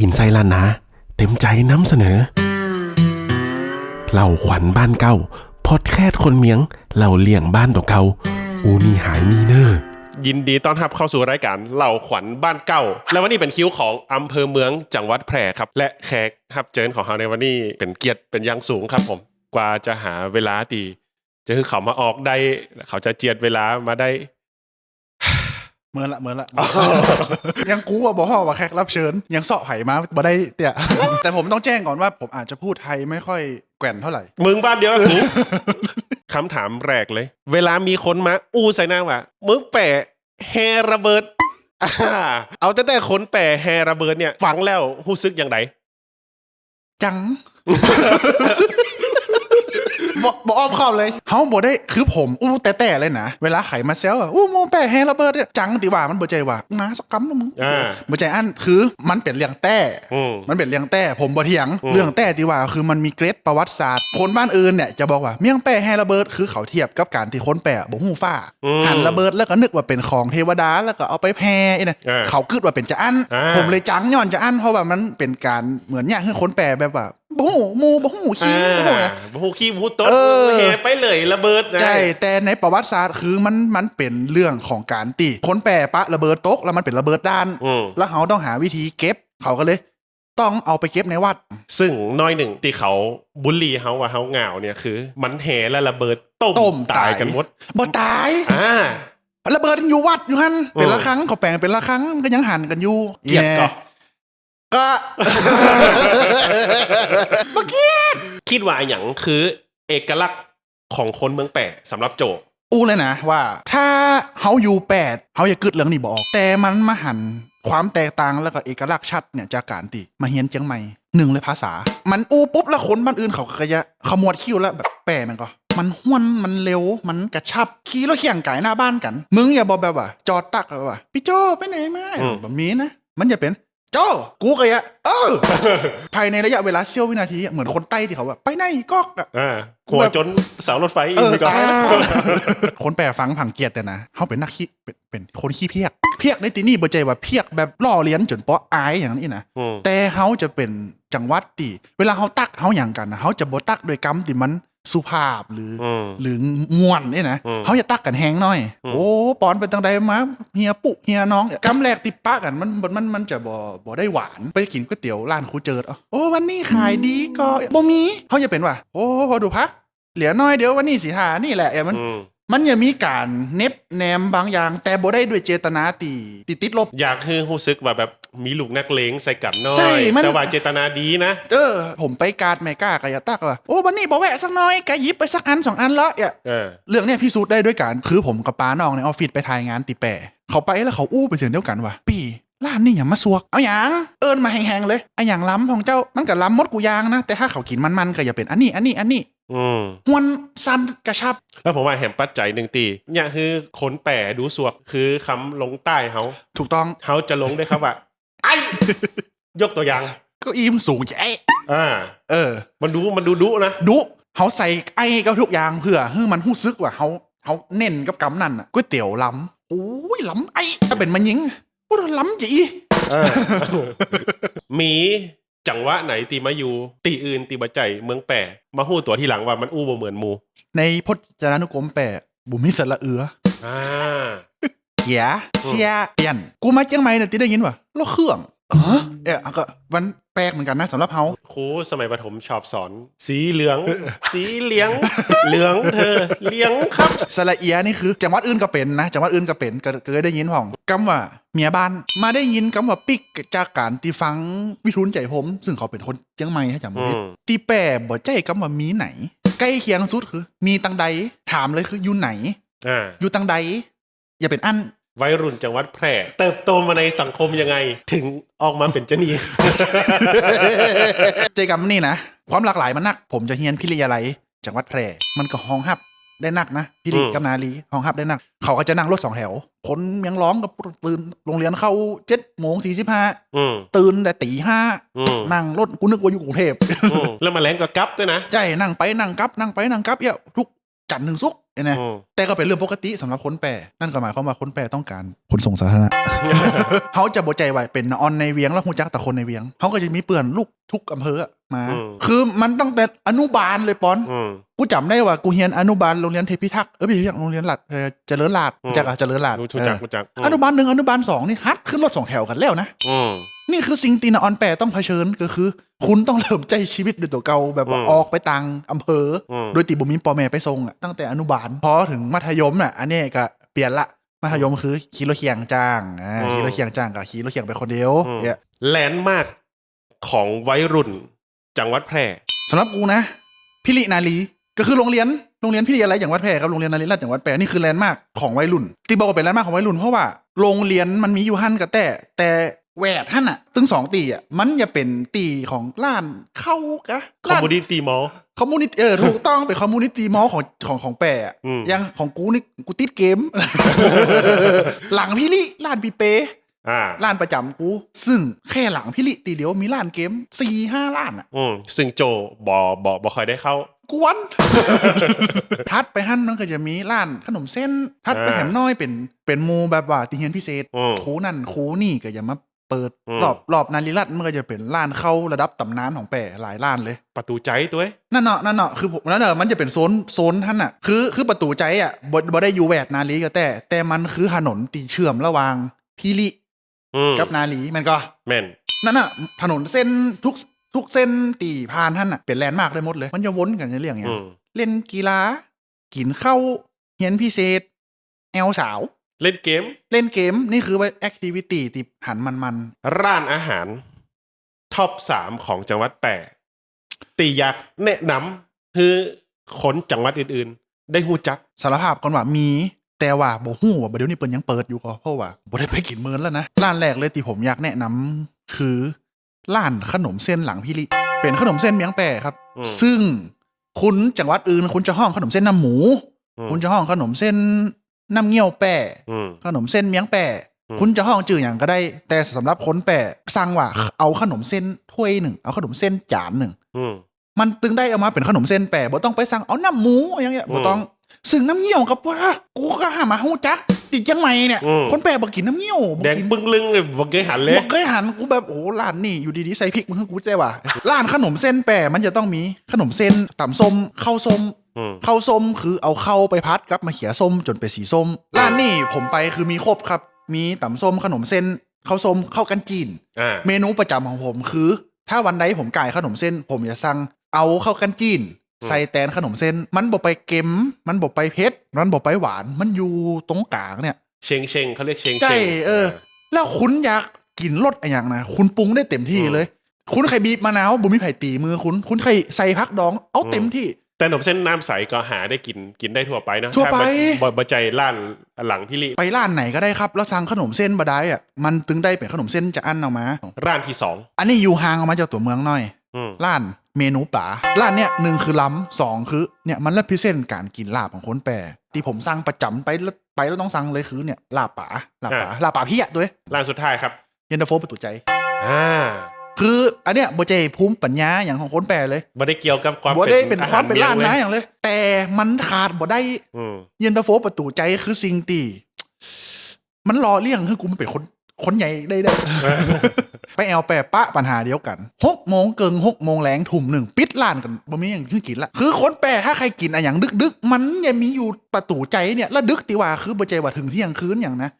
อินไซลานนาเต็มใจนำเสนอเล่าขวัญบ้านเก่าพอดแคสคนเมียงเล่าเลี่ยงบ้านตัวเก่าอูนี่หายมีเนอร์ยินดีต้อนรับเข้าสู่รายการเล่าขวัญบ้านเก่า และวันนี้เป็นคิวของอำเภอเมืองจังหวัดแพร่ครับ และแขกรับเจิญของเราในวันนี้เป็นเกียรติเป็นอย่างสูงครับผมกว่าจะหาเวลาตีจะคือเขามาออกได้เขาจะเจียดเวลามาได้ เหมือนละเหมือนละ ยังกูอะบอกว่าแขกรับเชิญ ยังเสาะไผ่มาบ่ได้เนี่ย แต่ผมต้องแจ้งก่อนว่าผมอาจจะพูดไทยไม่ค่อยแกว่นเท่าไหร่ มึงบ้านเดียวกับกู คำถามแรกเลย เวลามีคนมา อู้ใส่หน้าว่ามึงแปะแฮระเบิดอ่าเอาแต่แต่คนแปะแฮระเบิดเนี่ย ฟังแล้วรู้สึกอย่างไรจัง บอกบอกอ้อมเข้าเลยเฮาบ่ได้คือผมอู้แต่แต่เลยนะ เวลาไขมาเซลอะอู้โมแปะแฮระเบิดเนี่ยจังติว่ามันบ่ใจว่ามาสักกำนะมึงอ่าบ่ใจอันคือมันเป็นเรื่องแต่อืม มันเป็นเรื่องแต่ผมบ่เถียงอืมเรื่องแต่ที่ว่าคือมันมีเกรดประวัติศาสตร์คนบ้านอื่นเนี่ยจะบอกว่าเมี่ยงแปะแฮระเบิดคือเขาเทียบกับการที่คนแปะบ่ฮู้ฟ้าอืมหันระเบิดแล้วก็นึกว่าเป็นของเทวดาแล้วก็เอาไปแพ้ไอ้นะอ่าเขาคิดว่าเป็นจะอันอ่า ผมเลย จังย้อนจะอันเพราะว่ามันเป็นการเหมือนเนี่ยคือคนแปลแบบว่า บ่ฮู้หมูบ่ฮู้ขี้บ่ฮู้ไงบูฮูขี้บูฮูโต๊ดเออแฮไปเลยระเบิดนะใช่แต่ในประวัติศาสตร์คือมันมันเป็นเรื่องของการตีคนแปรปะระเบิดตกแล้วมันเป็นระเบิดด้านอืมแล้วเขาต้องหาวิธีเก็บเขาก็เลยต้องเอาไปเก็บในวัด ซึ่งน้อยหนึ่งที่เขาบุลลีเฮาว่าเฮาเหงาเนี่ยคือ มันแฮและระเบิดต้มต้มตายตายกันหมดบ่ตายอ่าระเบิดอยู่วัดอยู่หันเป็นเออละครั้งเขาแปลงเป็นละครั้งก็ยังหันกันอยู่เกลียดแน่ก็ ก็บ่เกลียดคิดว่าอย่างคือเอกลักษณ์ของคนเมืองแปะสำหรับโจอู้เลยนะว่า ถ้าเฮาอยู่แปดเฮาอย่ากึดเรื่องนี้บอก แต่มันมาหันความแตกต่างแล้วก็เอกลักษณ์ชัดเนี่ยจากการติมาเฮียนเจียงใหม่หนึ่งเลยภาษา มันอู้ปุ๊บแล้วคนบ้านอื่นเขาก็จะขมวดคิ้วแล้วแบบแปลมันก็มันห้วนมันเร็วมันกระชับขี่รถเคียงไก่หน้าบ้านกัน มึงอย่าบอกแบบว่า จอดตักแบบว่าพี่โจไปไหนมาอืมแบบนี้นะมันจะเป็น โจกูก็อย่าเออ ภายในระยะเวลาเสี้ยววินาทีอะเหมือนคนใต้ที่เขาแบบไปไหนก็อะอ่าหัวจนเสารถไฟเออนี่ก็ตายแล้วคนแปลฟังผังเกียรติแต่นะเขาเป็นนักขี้เป็นเป็นคนขี้เพียก เพียกในที่นี่บ่ใจว่าเพียกแบบล่อเลี้ยนจนเปาะอายอย่างนี้นะ อืม แต่เขาจะเป็นจังหวัดที่เวลาเขาตักเขาอย่างกันนะเขาจะบ่ตักโดยกรรมที่มัน สุภาพหรืออืมหรือม่วนนี่นะอืมเขาจะตักกันแห้งหน่อยอืมโอ้ปอนเป็นตังใดมาเฮียปุเฮียน้องกำแรกติปะกันมันมันมันมันจะบ่บ่ได้หวานไปกินก๋วยเตี๋ยวร้านครูเจิดเอาโอ้วันนี้ขายดีก็บ่มีเขาจะเป็นว่าโอ้พอดูพักเหลือน้อยเดี๋ยววันนี้สิทานี่แหละเอ้ย มันอืมมันยังมีการเน็บแนมบางอย่าง แต่บ่ได้ด้วยเจตนาตีติติดลบ อยากให้รู้สึกว่าแบบมีลูกนักเลงใส่กันหน้อใช่ยมัน แต่ว่าเจตนาดีนะ เออ ผมไปการ์ดแมก้ากายาตักว่าโอ้วันนี้บอกแวะสักหน้อยกะหยิบไปสักอันสองอันละเนี่ย เออ เรื่องเนี้ยพิสูจน์ได้ด้วยการคือผมกับป้าน้องในออฟฟิศไปถ่ายงานติแปะเขาไปแล้วเขาอู้ไปเสียงเดียวกันว่าปีร้านนี่อย่ามาสวก เอาอย่างเอิญมาแหงๆเลยไอ้อย่างล้ำของเจ้ามันกับล้ำมดกูยางนะ แต่ถ้าเขากินมันๆก็อย่าเป็นอันนี้อันนี้อันนี้ อืมหวนสันกระชับ แล้วผมว่าแหมปัจจัยหนึ่งตีเนี่ยคือคนแปะดูสวกคือคำลงใต้เขาถูกต้องเขาจะลงได้ครับว่าไอ้ยกตัวอย่างเก็อีมนสูงจะไอ้อ่า เออ มันดูมันดูดุนะ ดุเขาใส่ไอ้กับทุกอย่างเพื่อให้มันหู้ซึกว่าเขาเขาเน้นกับกำนั่นอะก๋วยเตี๋ยวล้ำโอ้ยล้ำไอ้ถ้าเป็นมันยิงโอ้ยล้ำจีเออมี จังหวะไหนตีมาอยู่ ตีอื่นตีบะใจเมืองแปะมาหู้ตัวที่หลังว่ามันอู้บ่เหมือนหมูในพจนานุกรมแปะบุมิสระเอืออ่าเกียเสียเปลี่ยนกูมาเจียงใหม่เนี่ยตีได้ยินว่ารถเครื่องเออเอ๊ะก็มันแปลกเหมือนกันนะสำหรับเขาครูสมัยประถมชอบสอน สีเหลือง สีเหลือง เหลืองเธอเหลืองครับสระเอียนี่คือจังหวัดอื่นก็เป็นนะจังหวัดอื่นก็เป็นก็ก็เคยได้ยินของคำว่าเมียบ้าน มาได้ยินคำว่าปิกจากการตีฟังวิทุนใจผม ซึ่งเขาเป็นคนเจียงใหม่ถ้าจำไม่ผิดอืมตีแปรบ่ใจคำว่ามีไหน ใกล้เคียงสุดคือ มีตังใดถามเลยคืออยู่ไหนอ่าอยู่ตังใดอย่าเป็นอัน วัยรุ่นจังหวัดแพร่ เติบโตมาในสังคมยังไง ถึงออกมาเป็นเจาหนีเจอกับนี่นะ ความหลากหลายมันนัก ผมจะเฮียนพิริยาไลยจังหวัดแพร่ มันก็ห้องฮับได้นักนะพิริอืมกับนาลีห้องฮับได้นัก เขาก็จะนั่งรถสองแถวคนยังร้องกับตื่นโรงเรียนเข้าเจ็ดโมงสี่สิบห้าอืมตื่นแต่ตีห้าอืมนั่งรถกูนึกว่าอยู่กรุงเทพอืมแล้วมาแรงก็กลับด้วยนะใช่นั่งไปนั่งกลับนั่งไปนั่งกลับเอี่ยทุก จันทร์ถึงศุกร์เห็นไหมอืมแต่ก็เป็นเรื่องปกติสำหรับคนแปรนั่นก็หมายความว่าคนแปรต้องการขนส่งสาธารณะเขาจะบใจไว้เป็นออนในเวียงแล้วหูจักแต่คนในเวียงเขาก็จะมีเปื่อนลูกทุกอำเภออะ มา อืม คือมันตั้งแต่อนุบาลเลยปอน อืม กูจำได้ว่ากูเรียนอนุบาลโรงเรียนเทพิทักษ์เออไม่ใช่โรงเรียนหลัดเออเจริญราดอืม จากอะเจริญราดรู้เอจักอรู้จักอนุบาลหนึ่งอนุบาลสองนี่ฮัดขึ้นรถสองแถวกันแล้วนะ อืม นี่คือสิ่งตีนออนแปรต้องเผชิญก็คือ คุณต้องเริ่มใจชีวิตด้วยตัวเก่าแบบว่าอืมออกไปต่างอำเภออม โดยตีบุมีปอแม่ไปส่งอะตั้งแต่อนุบาลพอถึงมัธยมน่ะอันนี้ก็เปลี่ยนละมัธยมคือขี่รถเคียงจ้างอ่าอืมขี่รถเคียงจ้างกับขี่รถเคียงไปคนเดียวอืมเนี่ยแลนด์มากของวัยรุ่น จังหวัดแพร่สำหรับกูนะพิรินารีก็คือโรงเรียนโรงเรียนพิริอะไรอย่างวัดแพร่ครับโรงเรียนนารีรัตน์อย่างวัดแพร่นี่คือแลนด์มาร์คของวัยรุ่นที่บอกว่าเป็นแลนด์มาร์คของวัยรุ่นเพราะว่าโรงเรียนมันมีอยู่หั่นกับแต่แต่แหวดหั่นอะตึงสองตีอะมันจะเป็นตีของล้านเข้ากะคอมมูนิตี้มอล คอมมูนิตี้เออถูกต้องเป็นคอมมูนิตี้มอลของของของแปรอะอืมอยังของกูนี่กูติดเกม หลังพิริล้านปีเป อ่าล้านประจำกู ซึ่งแค่หลังพิริตีเดียวมีล้านเกมสี่ห้าล้านอะอืมซึ่งโจบอบอบอคอยได้เข้ากวนทัดไปหั่นมันก็จะมีร้านขนมเส้น ทัดไปอ่าแหมน้อยเป็นเป็นหมูแบบว่าติเฮียนพิเศษอืมครูนั่นครูนี่ก็จะมาเปิดอืมรอบรอบนาริรัตน์มันก็จะเป็นร้านเข้าระดับตำนานของแปรหลายร้านเลย ประตูใจตัวเองนั่นเนาะนั่นเนาะคือผมนั่นเนาะมันจะเป็นโซนโซนท่านอะคือคือประตูใจอะบ่บ่ได้อยู่แวดนาลีก็แต่ แต่มันคือถนนตีเชื่อมระหว่างพิริอืม กับนาลีมันก็แม่นนั่นน่ะถนนเส้นทุกทุกเส้นตีผ่านท่านอะเป็นแลนด์มาร์กได้หมดเลย มันจะวนกันในเรื่องอย่างอืเงี้ยมเล่นกีฬากินข้าวเฮียนพิเศษ แอลสาว เล่นเกม เล่นเกมนี่คือว่าแอคทิวิตี้ติหันมันมันร้านอาหาร ท็อปสามของจังหวัดแปร่ตีอยากแนะนำคือคนจังหวัดอื่นๆ ได้หูจักๆสารภาพก่อนว่ามี แต่ว่าบ่ฮู้ว่าเดี๋ยวนี้เปินยังเปิดอยู่ก็เพราะว่าบ่ได้ไปกินเมินแล้วนะ ร้านแรกเลยที่ผมอยากแนะนำคือร้านขนมเส้นหลังพิริเป็นขนมเส้นเมียงแปรครับอืมซึ่งคุณจังหวัดอื่นคุณจะห้องขนมเส้นน้ำหมูอืมคุณจะห้องขนมเส้นน้ำเงี้ยวแปรอืมขนมเส้นเมียงแปรอืมคุณจะห้องจื่ออย่างก็ได้ แต่สำหรับคนแปรสั่งว่า เอาขนมเส้นถ้วยหนึ่งเอาขนมเส้นจานหนึ่งอืมมันตึงได้เอามาเป็นขนมเส้นแปรบ่ต้องไปสั่งเอาน้ำหมูอย่างเงี้ยอืมบ่ต้อง ซึ่งน้ำเงี้ยวกับว่ากูก็หามาฮู้จักติดจังไหมเนี่ย อืม คนแปรบ่กินน้ำเงี้ยวบ่แดงกินบึ้งลึงเลยบอกเคยหันเลยบ่เคยหันกูแบบโอ้ร้านนี่อยู่ดีๆใส่พริกมึงให้กูได้ว่ะร้านขนมเส้นแปรมันจะต้องมีขนมเส้นตำส้มข้าวส้มอืม ข้าวส้มคือเอาเข้าวไปพัดกับมาเขียส้มจนเป็นสีส้มร้านนี่ผมไปคือมีครบครับ มีตำส้มขนมเส้นข้าวส้มข้าวกันจีน อ่า เมนูประจำของผมคือ ถ้าวันใดผมก่ายขนมเส้น ผมจะสั่งเอาข้าวกันจีนอืม ใส่แตนขนมเส้น มันบอกไปเค็มมันบอกไปเผ็ดมันบอกไปหวาน มันอยู่ตรงกลางเนี่ย เชงเชงเขาเรียกเชงใช่เชงเออ แล้วคุณอยากกินรสอะไรอย่างนะคุณปรุงได้เต็มที่อืมเลย คุณไข่บีบมะนาวบุมีไผ่ตีมือคุณ คุณไข่ใส่พักดอง เอาเต็มที่ แต่ขนมเส้นน้ำใสก็หาได้กินกินได้ทั่วไปเนอะทั่วไปถ้าบ่บ่ใจร้านหลังพี่ลิไปร้านไหนก็ได้ครับ แล้วสั่งขนมเส้นบะได้อะมันถึงได้เป็นขนมเส้นจะอันออกมา ร้านที่สองอันนี้อยู่ห่างออกมาจากตัวเมืองหน่อยอืมร้าน เมนูป่าร้านเนี่ยหนึ่งคือล้ำสองคือเนี่ยมันเลพิเศษการกินลาบของคนแปรที่ผมสั่งประจำไปแล้วไปแล้วต้องสั่งเลยคือเนี่ยลาบป่าลาบป่าลาบป่าพี่อะด้วยร้านสุดท้ายครับเย็นตาโฟประตูใจอ่าคืออันเนี้ยบ่ใจภูมิปัญญาอย่างของคนแปรเลยบ่ได้เกี่ยวกับความบ่ได้เป็นความเป็นอหร้านมียนะว้ยอย่างเลย แต่มันขาดบ่ได้อืมเย็นตาโฟประตูใจคือสิ่งที่มันรอเลี่ยงคือกูมันเป็นคนคนใหญ่ได้ได้ ไปแอลแปรปะปัญหาเดียวกันหกโมงเกิงหกโมงแรงทุ่มหนึ่งปิดร้านกันบ่มีอย่างที่กินละคือคนแปรถ้าใครกินอะอย่างดึกดึกๆมันยังมีอยู่ประตูใจเนี่ยแล้วดึกตีว่าคือบ่ใจว่าถึงเที่ยงคืนอย่างนะ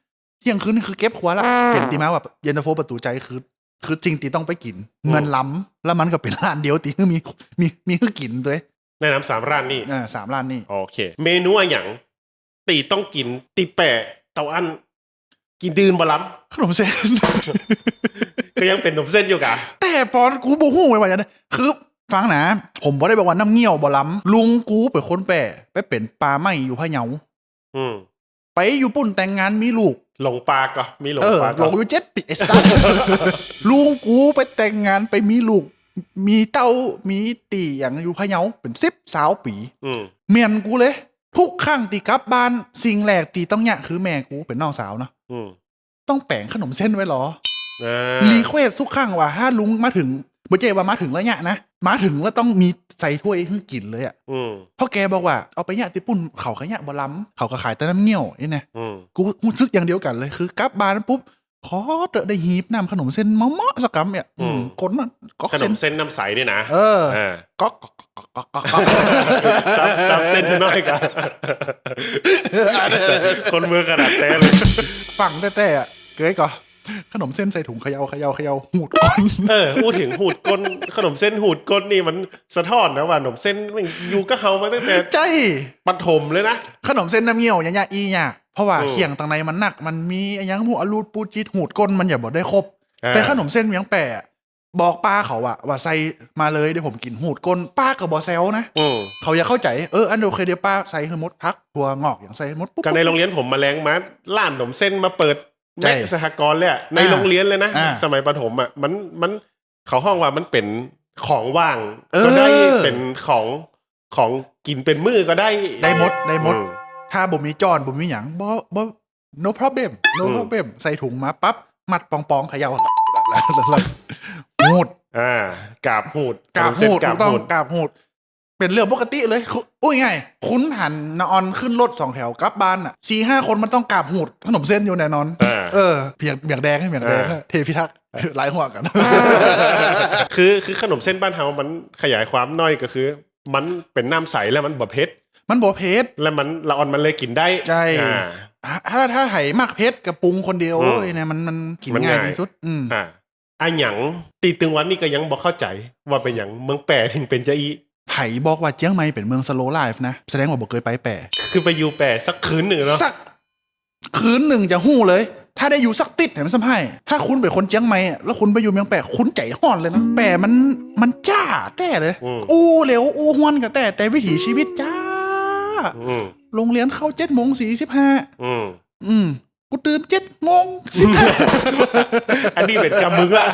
เที่ยงคืนนี่คือเก็บหัวละเปลี่ยนตีมาว่าเย็นตาโฟประตูใจคือคือจริงตีต้องไปกินเงินล้ำแล้วมันก็เป็นร้านเดียวตีคือมีมีมีคือกินด้วยแนะนำสามร้านนี่อ่าสามร้านนี่โอเค เมนูอะอย่างตีต้องกินตีแปะเตาอันกินดืนบะล้ขนมเส้นำ ก็ยังเป็นขนมเส้นอยู่กะแต่ปอนกูบ่ฮู้ไว้ว่าอย่างนั้นคือฟังนะ ผมบ่ได้บอกว่าน้ำเงี้ยวบ่ล้ำลุงกูเป็นคนแปรไปเป็นปลาไหมอยู่พะเยาอืมไปอยู่ปุ่นแต่งงานมีลูก หลงปลาก็มีหลงเออปลาหลก็งอยู่เจ็ดปีไอ้สัสลุงกูไปแต่งงานไปมีลูก มีเต้ามีตีอย่างอยู่พะเยาเป็นสิบสาวปี อืมเมียนกูเลย ทุกครั้งตีกลับบ้านสิ่งแรกตีต้องเนี่ยคือแม่กูเป็นน้องสาวเนาะอืมต้องแปลงขนมเส้นไว้เหรออ่า รีเควสทุกครั้งว่าถ้าลุงมาถึงบ่เจว่ามาถึงแล้วเนี่ยนะมาถึงแล้วต้องมีใส่ถ้วยให้กินเลยอะอืมเพราะแกบอกว่าเอาไปเนี่ยติปุ่นเขาก็เนี่ยบ่ล้ำเขาก็ขายแต่น้ำเงี้ยวไอ้เนี่ยอืมกูรู้สึกอย่างเดียวกันเลยคือกลับบ้านปุ๊บขอเตอะได้หีบน้ำขนมเส้นเมาๆสักกำเนี่ยอืมคนน่ะก็ขนเส้นมเส้นน้ำใสด้วยนะเอออ่าก็ก็ก็ก็ก็ก็ซับซับเส้นน้อยกันคนเมืองขนาดแต้เลยฟังแต่แต่อะเกยก่อน ขนมเส้นใส่ถุงเขยาเขยาเขยาหูดก่อนเออพูดถึงหูดก้นขนมเส้นหูดก้นนี่มันสะท้อนนะว่าขนมเส้นมันอยู่ก็เฮามาตั้งแต่ใจปฐมเลยนะขนมเส้นน้ำเงี้ยวอย่างเงี้ยอีเนี่ยเพราะว่าอืมเขียงตังในมันหนัก มันมีอนยังพวกอลูดปูจิตหูดก้นมันอย่าบอกได้ครบอ่าแต่ขนมเส้นเมียงแปะบอกป้าเขาอะว่าใส่มาเลยเดี๋ยวผมกินหูดก้นป้ากับบอแซลนะอืมเขาอยากเข้าใจเอออันโอเคเดี๋ยวป้าใส่ให้หมดพักถั่วงอกอย่างใส่ให้หมดปุ๊บกันในโรงเรียนผมมาแรงมาร้านขนมเส้นมาเปิด ใช่ในสหกรณ์เลยอะในโรงเรียนเลยนะอ่าสมัยประถมอะมันมันเขาห้องว่ามันเป็นของว่างเออก็ได้เป็นของของกินเป็นมื้อก็ได้ได้หมดได้หมดอืถ้าบ่มีจอนบ่มีหยังบ่บ่ no problem no อืม problem ใส่ถุงมาปั๊บมัดปองๆเขย่าหูดอ่ากาบหูดกาบขนมเส้นหูดกาถูบกต้องหูดกาบหูด เป็นเรื่องปกติเลยคืออุ้ยไง คุณหันนอนขึ้นรถสองแถวกลับบ้านอะสี่ห้าคนมันต้องกาบหูดขนมเส้นอยู่แน่นอนอ่า เออเบียงเบียงแดงให้เบียงแดงอ่าเทพิทักษ์หลายหัวกัน คือคือขนมเส้นบ้านเฮามันขยายความน้อยก็คือ มันเป็นน้ำใสแล้วมันบ่เผ็ดมันบอกเพชรแล้วมันละออนมันเลยกินได้ใช่อ่าถ้าถ้าไห่มากเพชรกับปรุงคนเดียวอืมไอ้เนี่ยมันมันกินมันง่ายง่ายที่สุด อืมอ่าอันหยังตีตึงวันนี่ก็ยังบ่เข้าใจว่าเป็นหยังเมืองแปรถึงเป็นจะอีไผ่บอกว่าเจียงใหม่เป็นเมืองสโลไลฟ์นะ แสดงว่าบอกเคยไปแปะคือไปอยู่แปรสักคืนหนึ่งเนาะสักคืนหนึ่งจะหู้เลย ถ้าได้อยู่สักติดเห็นไหมสัมภาษณ์ถ้าคุณเป็นคนเจียงใหม่อะแล้วคุณไปอยู่เมืองแปะคุณใจห่อนเลยนะแปะมันมันจ้าแต่เลย อืม อู้เหลวอู้ห้วนกับแต่แต่วิถีชีวิตจ้า อืมโรงเรียนเข้าเจ็ดโมงสี่สิบห้าอืมอืม กูตื่นเจ็ดโมงสิบห้าอันนี้เป็นกำมึงอะ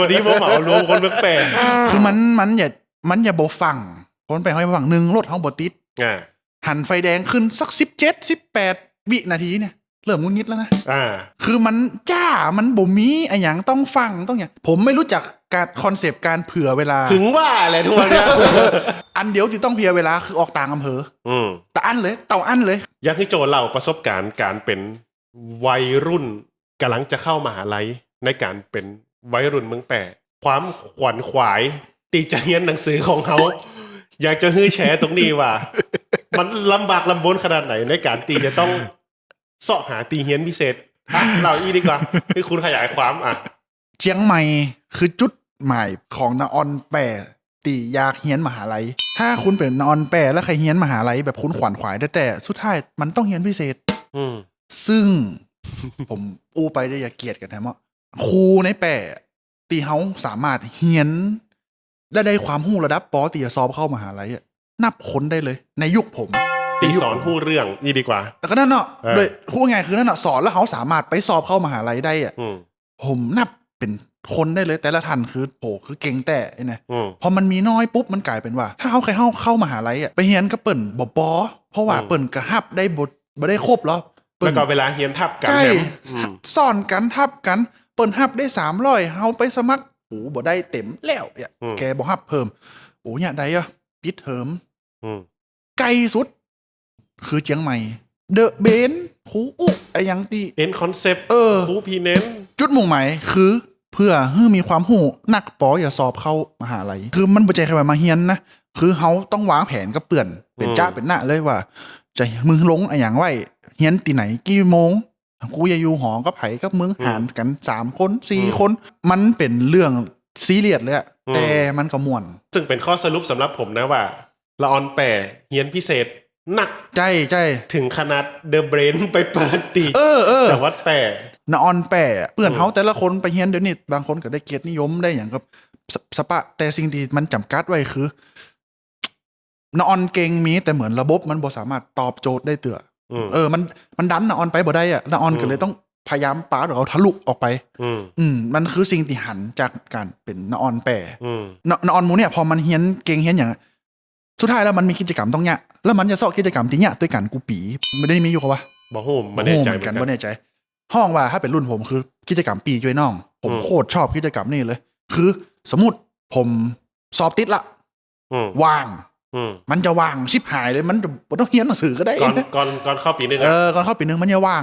วันนี้มาเหมารวมคนเมืองแปรคือมันมันอย่ามันอย่าโบฟังคนไปห้อยฟังหนึ่งรถเขาบติด อ่าหันไฟแดงขึ้นสักสิบเจ็ดสิบแปดวินาทีเนี่ย เริ่มงุนงิดแล้วนะอ่า คือมันจ้ามันบ่มีไอ้หยังต้องฟังต้องอย่างผมไม่รู้จักการคอนเซปต์การเผื่อเวลา ถึงว่าอะไรทุกวันเนี้ย อันเดียวที่ต้องเผื่อเวลาคือออกต่างอำเภออืมแต่อันเลยเต่าอันเลย อยากให้โจเล่าประสบการณ์การเป็นวัยรุ่นกำลังจะเข้ามหาลัยในการเป็นวัยรุ่นเมืองแปรความขวัญขวาย ตีใจเรียนหนังสือของเขา อยากจะฮื้อแชร์ตรงนี้ว่า มันลำบากลำบนขนาดไหนในการตีจะต้อง เสาะหาตีเฮียนพิเศษอะเราอีดีกว่าให้คุณขยายความอะเชียงใหม่คือจุดหมายของนออนแปรตีอยากเฮียนมหาลัย ถ้าคุณเป็นนออนแปรแล้วใครเฮียนมหาลัยแบบคุณขวัญขวายแต่แต่สุดท้ายมันต้องเฮียนพิเศษ อืม ซึ่ง ผมอู้ไปได้อย่าเกลียดกันนะมั้งครูในแปะตีเฮาสามารถเฮียน และได้ความรู้ระดับปอตีจะสอบเข้ามหาลัยอะนับคนได้เลย ในยุคผม ตีสอนผู้เรื่องนี่ดีกว่าแต่ก็นั่นเนาะเออโดยพูดง่ายๆคือนั่นเนาะสอนแล้วเขาสามารถไปสอบเข้ามหาลัยได้อะอืมผมนับเป็นคนได้เลยแต่ละท่านคือโหคือเก่งแต่ไอ้เนี่ยอืมพอมันมีน้อยปุ๊บมันกลายเป็นว่า ถ้าเขาใครเข้าเข้ามหาลัยอะไปเฮียนก็เปิ่นบอบอเพราะว่าอืมเปิ่นกระหับได้บทบ่ได้ครบหรอกเปิ่แล้วนก็เวลาเฮียนทับกันใช่แถมอืมสอนกันทับกันเปิ่นหับได้สามร้อยเฮาไปสมัครโอ้บ่ได้เต็มแล้วเนี่ยอืมแกบ่หับเพิ่มโอ้เนี่ยได้อะปิดเทอมอืมไกลสุด คือเจียงใหม่ เดอะเบนคูอุไอหยังตีเน้นคอนเซปต์เออครูพีเน้น จุดมุ่งหมายคือเพื่อให้มีความหูนักปออย่าสอบเข้ามหาลัยคือมันบ่ใจใครว่ามาเฮียนนะคือเขาต้องวางแผนกับเปื่อนเป็นอืมจ้าเป็นหน้าเลยว่า จะมึงลงไอหยังไว้เฮียนตีไหนกี่โมงกูจะอยู่หอกับไผกับมึงหารกันสามคนสี่คน มันเป็นเรื่องซีเรียสเลยอะแต่มันก็ม่วน ซึ่งเป็นข้อสรุปสำหรับผมนะว่าละออนแปรเฮียนพิเศษ หนักใจใจถึงขนาดเดอะเบรนไปเปิดตีเออเออแต่วัดแปรนออนแปะเปื่อนอืมเขาแต่ละคนไปเฮียนเดี๋ยวนี้บางคนก็ได้เกียรตินิยมได้อย่างกับสสปะ แต่สิ่งที่มันจำกัดไว้คือนออนเก่งมี แต่เหมือนระบบมันบ่สามารถตอบโจทย์ได้เตืออืมเออ มันมันดันนออนไปบ่ได้อะนออนก็เลยต้องพยายามปาดเอาทะลุออกไปอืมอืม มันคือสิ่งที่หันจากการเป็นนออนแปะอืมนนออนหมูเนี่ย พอมันเฮียนเก่งเฮียนอย่าง สุดท้ายแล้วมันมีกิจกรรมต้องเนี่ยแล้วมันจะสอบกิจกรรมที่เนี่ยด้วยกันกูปีไม่ได้มีอยู่เขาวะบอกโหมันแน่ใจโอ้เหเหมืมืออนนกักันนบ่แน่ใจ ห้องว่าถ้าเป็นรุ่นผมคือกิจกรรมปีช่วยน้อง ผมอืมโคตรชอบกิจกรรมนี่เลย คือสมมติผมสอบติดละอืมว่างอืมมันจะว่างชิบหายเลยมันจะบ่ต้องเรียนหนังสือก็ได้ก่อนก่อนก่อนเข้าปีหนึงเออะอก่อนเข้าปีหนึงมันจะว่าง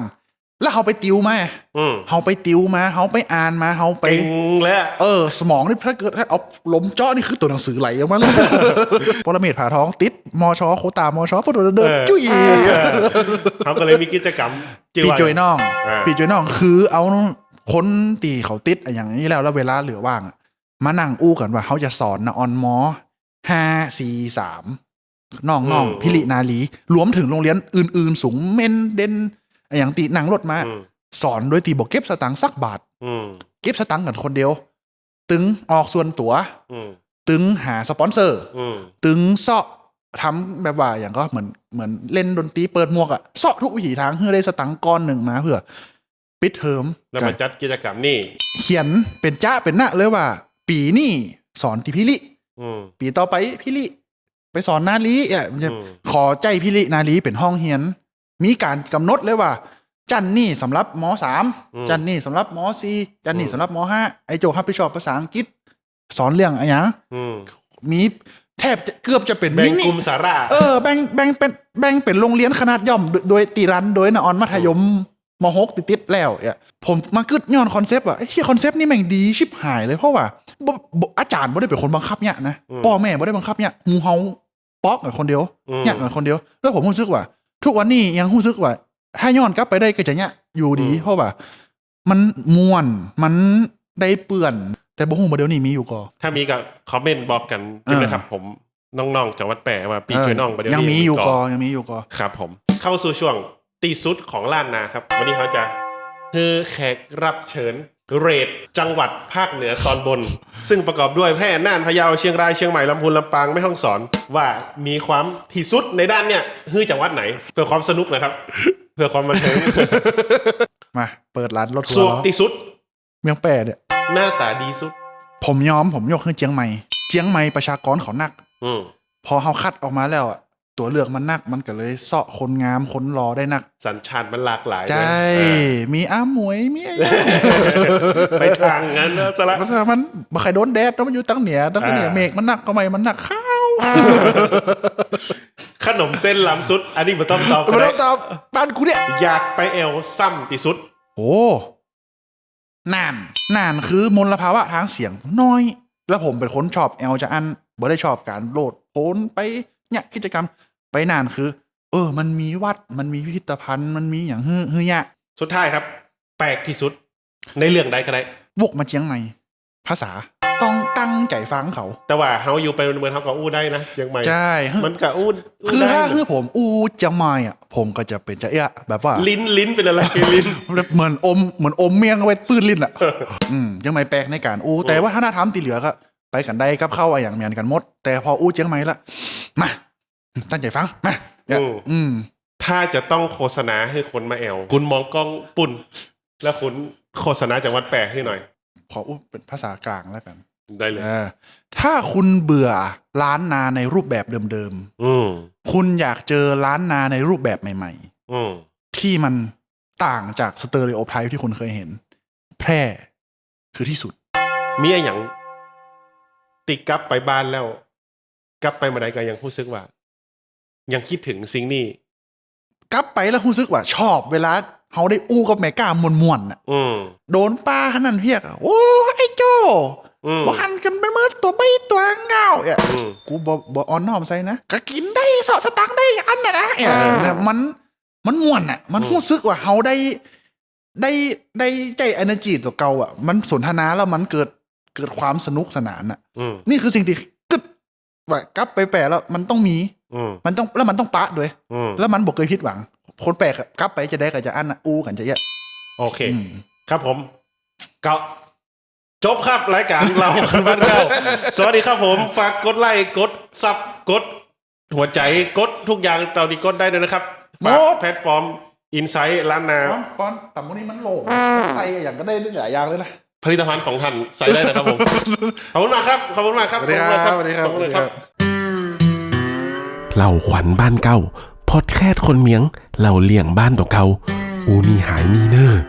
แล้วเขาไปติวมาอืมเขาไปติวมาเขาไปอ่านมาเขาไปเก่งแล้วเออ สมองนี่ถ้าเกิดถ้าเอาลมเจาะนี่คือตัวหนังสือไหลออกมาเลยปรเมศผ่าท้องติดมอชอโคตามอชอพอโดนเดินจุ้ยเขาก็เลยมีกิจกรรมชื่ปีว่าจอยน้องอ่าปีจอยน้องคือเอาคนตีเขาติดอะอย่างนี้แล้วแล้วเวลาเหลือว่างอะมานั่งอู้กันว่าเขาจะสอนนะออนมอห้าสี่สามน้องน้องพิรินาลีรวมถึงโรงเรียนอื่น ๆ สูงเมนเด่น อะอย่างตีหนังรถมาอืมสอนโดยตีบอกเก็บสตังค์สักบาทอืมเก็บสตังค์กันคนเดียว ตึงออกส่วนตัวอืมตึงหาสปอนเซอร์อืมตึงเซาะทำแบบว่าอย่างก็เหมือนเหมือนเล่นดนตรีเปิดหมวกอะเซาะทุกวิถีทางเพื่อได้สตังค์ก้อนหนึ่งมาเพื่อปิดเทอมแล้วก็มาจัดกิจกรรมนี่ เขียนเป็นจ้าเป็นหน้าเลยว่า ปีนี่สอนที่พิลิอืมปีต่อไปพิลิไปสอนนาลีอะมันจะอืมขอใจพิลินาลีเป็นห้องเฮียน มีการกำหนดเลยว่า จันนี่สำหรับมสามจันนี่สำหรับมสี่จันนี่สำหรับมห้าไอโจรับผิดชอบภาษาอังกฤษ สอนเรื่องอะไรอย่างอืมมีแทบจะเกือบจะเป็นแบ่งมินิกลุ่มสาระเออแบ่งแบ่งเป็นแบ่งเป็นโรงเรียนขนาดย่อม โดยโดยตีรันโดยนะออนมัธยมมหกติดติดๆแล้วเนี่ยผมมากึดย้อนคอนเซปต์อะไอ้ที่คอนเซปต์นี่แม่งดีชิบหายเลยเพราะว่าบ่บ่อาจารย์บ่ได้เป็นคนบังคับเนี่ยนะพ่อแม่บ่ได้บังคับเนี่ยหมูเฮาป๊อกกับคนเดียวอืมเนี่ยกับคนเดียว แล้วผมรู้สึกว่า ทุกวันนี้ยังรู้สึกว่า ถ้าย้อนกลับไปได้ก็จะเนี่ยอยู่ดี เพราะว่า มันม่วนมันได้เปื่อน แต่บ่ฮู้บ่เดี๋ยวนี้มีอยู่ก็ถ้ามีก็คอมเมนต์บอกกันด้วยนะครับผมน้องๆจังหวัดแปะว่าปีช่วยน้องประเดี๋ยวยังนี้มีอยู่ก็ยังมีอยู่ก็ครับ ผม เข้าสู่ช่วงตีสุดของล้านนาครับ วันนี้เขาจะคือแขกรับเชิญ เรดจังหวัดภาคเหนือตอนบน ซึ่งประกอบด้วยแพร่น่านพะเยาเชียงรายเชียงใหม่ลำพูนลำปางแม่ฮ่องสอนว่ามีความที่สุดในด้านเนี่ยฮือจังหวัดไหน เพื่อความสนุกนะครับ เพื่อความบันเทิงมา เปิดร้านรถทัสววร์กแล้วที่สุด เมียงแปรเนี่ย หน้าตาดีสุด ผมยอมผมยกให้เจียงใหม่ เจียงใหม่ประชากรเขานัก อืมพอเขาคัดออกมาแล้วอะ ตัวเลือกมันนักมันก็เลยเสาะคนงามคนรอได้นัก สัญชาติมันหลากหลายใช่ด้วยมีอ้าหมวยมีอะไรไปทางนั้นแล้วจะละมันมันบ่ใครโดนแดดแล้วมันอยู่ตั้งเหนือตั้งเหนืออ่าเมฆมันหนักก็ไม่มันหนักข้าวขนมเส้นล้ำสุด อันนี้มันต้องตอบกัมันนต้องตอบบ้านกูเนี่ยอยากไปแอลซ้ำที่สุด โอ้นานนานคือมลภาวะทางเสียงน้อย แล้วผมเป็นคนชอบแอลจะอันบ่ได้ชอบการโหลดโพนไป เนี่ยกิจกรรมไปนานคือ เออ มันมีวัดมันมีพิพิธภัณฑ์มันมีอย่างฮือฮือเนี่ยสุดท้ายครับ แปลกที่สุด ในเรื่องใดก็ได้วกมาเชียงใหม่ ภาษาต้องตั้งใจฟังเขา แต่ว่าเฮาอยู่ไปเมืองเขาก็อู้ได้นะยังไม่ใช่มันก็อู้คือได้ถ้านะคือผมอู้เชียงใหม่อะ ผมก็จะเป็นจะเอะแบบว่า ลิ้นลิ้นเป็นอะไรคือลิ้นเหมือนอมเหมือนอมเมียงเอาไว้ปื้นลิ้นอะอืมเชียงใหม่แปลกในการอู้แต่ว่าถ้าหน้าทำตีเหลือก็ ไปกันได้กับเข้าอะอย่างเมียนกันหมด แต่พออู้เชียงใหม่ละมาตั้งใจฟังมาเนี่ยอืมถ้าจะต้องโฆษณาให้คนมาแอลคุณมองกล้องปุ่น แล้วคุณโฆษณาจังหวัดแปลให้หน่อย ขออู้เป็นภาษากลางแล้วกันได้เลยเออถ้าคุณเบื่อร้านนาในรูปแบบเดิมอืมๆคุณอยากเจอร้านนาในรูปแบบใหม่ๆอืมที่มันต่างจากสเตอริโอไทป์ที่คุณเคยเห็น แพร่คือที่สุด มีอะไรอย่าง ติดกลับไปบ้านแล้ว กลับไปมาได้ก็ยังรู้สึกว่า ยังคิดถึงสิ่งนี้กลับไปแล้วรู้สึกว่า ชอบเวลาเขาได้อู้กับแม่ก้ามวนมวนๆน่ะอืมโดนป้าขนาดเพียกอะโอ้ไอ้โจอืมบอหันกันเป็นมือตัวใบตัวเงาอะอืมกูบอบอออนน้อมใส่นะก็กินได้เสาะสตังค์ได้อันน่ะนะเอออ่าเนี่ยมันมันม่วนอะ มันอืมรู้สึกว่าเขาได้ได้ได้ใจ energy ตัวเก่าอะ มันสนทนาแล้วมันเกิด เกิดความสนุกสนานอะอืมนี่คือสิ่งที่กึดว่ากลับไปแปลแล้วมันต้องมีอืมมันต้องแล้วมันต้องปะด้วยอืมแล้วมันบอกเคยผิดหวังคนแปลกอะกลับไปจะได้กับจะอันอะอู้กันจะเยอะโอเคอืมครับผมก็จบครับรายการเราบ้านเข้าสวัสดีครับผมฝากกดไลค์กดซับกด หัวใจกดทุกอย่างตอนนี้กดได้เลยนะครับฝากแพลตฟอร์มอินไซต์ล้านนาป้อนป้อนแต่วันนี้มันโหลใส่อย่างก็ได้หลายอย่างเลยนะ ผลิตภัณฑ์ของท่านใส่ได้นะครับผม ขอบคุณมากครับ ขอบคุณมากครับ สวัสดีครับขอณมากสวัสดีครับ ขอณมากเล่าขวัญบ้านเก่า พอดแคสต์คนเมียงเล่าเลี่ยงบ้านตัวเก่า อูนี่หายมีเนอร์